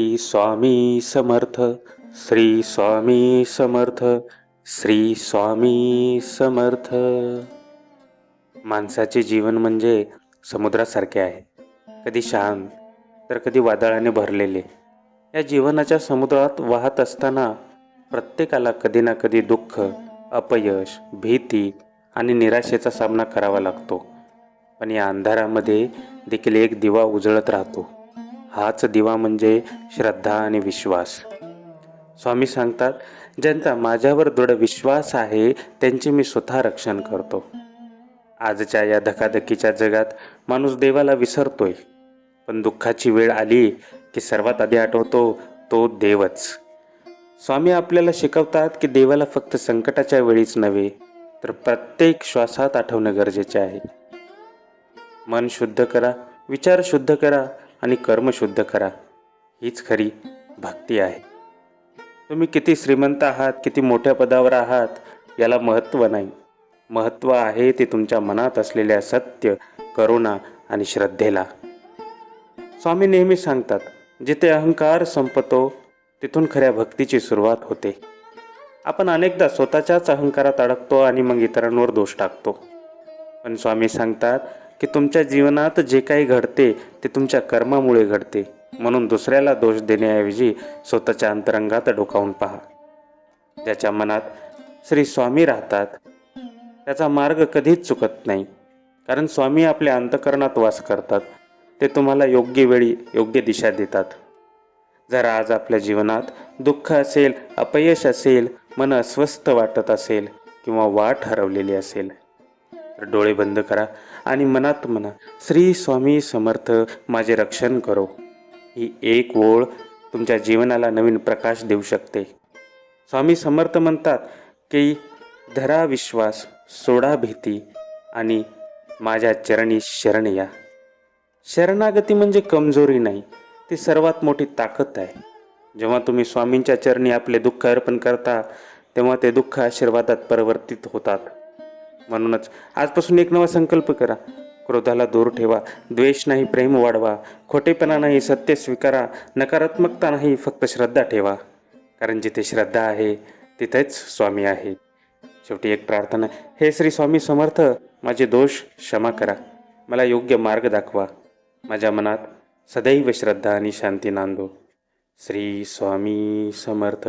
श्री स्वामी समर्थ श्री स्वामी समर्थ श्री स्वामी समर्थ. माणसाचे जीवन म्हणजे समुद्रासारखे आहे. कधी शांत तर कधी वादळाने भरलेले. या जीवनाच्या समुद्रात वाहत असताना प्रत्येकाला कधी ना कधी दुःख अपयश भीती आणि निराशेचा सामना करावा लागतो. पण या अंधारामध्ये देखील एक दिवा उजळत राहतो. हाच दिवा म्हणजे श्रद्धा आणि विश्वास. स्वामी सांगतात ज्यांचा माझ्यावर दृढ विश्वास आहे त्यांचे मी स्वतः रक्षण करतो. आजच्या या धकाधकीच्या जगात माणूस देवाला विसरतोय. पण दुःखाची वेळ आली की सर्वात आधी आठवतो तो देवच. स्वामी आपल्याला शिकवतात की देवाला फक्त संकटाच्या वेळीच नव्हे तर प्रत्येक श्वासात आठवणं गरजेचे आहे. मन शुद्ध करा विचार शुद्ध करा आणि कर्म शुद्ध करा. हीच खरी भक्ती आहे. तुम्ही किती श्रीमंत आहात किती मोठ्या पदावर आहात याला महत्त्व नाही. महत्त्व आहे ते तुमच्या मनात असलेल्या सत्य करुणा आणि श्रद्धेला. स्वामी नेहमी सांगतात जिथे अहंकार संपतो तिथून खऱ्या भक्तीची सुरुवात होते. आपण अनेकदा स्वतःच्याच अहंकारात अडकतो आणि मग इतरांवर दोष टाकतो. पण स्वामी सांगतात की तुमच्या जीवनात जे काही घडते ते तुमच्या कर्मामुळे घडते. म्हणून दुसऱ्याला दोष देण्याऐवजी स्वतःच्या अंतरंगात डोकावून पहा. ज्याच्या मनात श्री स्वामी राहतात. त्याचा मार्ग कधीच चुकत नाही. कारण स्वामी आपल्या अंतकरणात वास करतात. ते तुम्हाला योग्य वेळी योग्य दिशा देतात. जर आज आपल्या जीवनात दुःख असेल अपयश असेल मन अस्वस्थ वाटत असेल किंवा वाट हरवलेली असेल डोळे बंद करा आणि मनात म्हणा श्री स्वामी समर्थ माझे रक्षण करो. ही एक ओळ तुमच्या जीवनाला नवीन प्रकाश देऊ शकते. स्वामी समर्थ म्हणतात की धरा विश्वास सोडा भीती आणि माझ्या चरणी शरण या. शरणागती म्हणजे कमजोरी नाही ती सर्वात मोठी ताकद आहे. जेव्हा तुम्ही स्वामींच्या चरणी आपले दुःख अर्पण करता तेव्हा ते दुःख आशीर्वादात परिवर्तित होतात. म्हणूनच आजपासून एक नवा संकल्प करा. क्रोधाला दूर ठेवा द्वेष नाही प्रेम वाढवा खोटेपणा नाही सत्य स्वीकारा नकारात्मकता नाही फक्त श्रद्धा ठेवा. कारण जिथे श्रद्धा आहे तिथेच स्वामी आहे. शेवटी एक प्रार्थना हे श्री स्वामी समर्थ माझे दोष क्षमा करा. मला योग्य मार्ग दाखवा. माझ्या मनात सदैव श्रद्धा आणि शांती नांदो. श्री स्वामी समर्थ.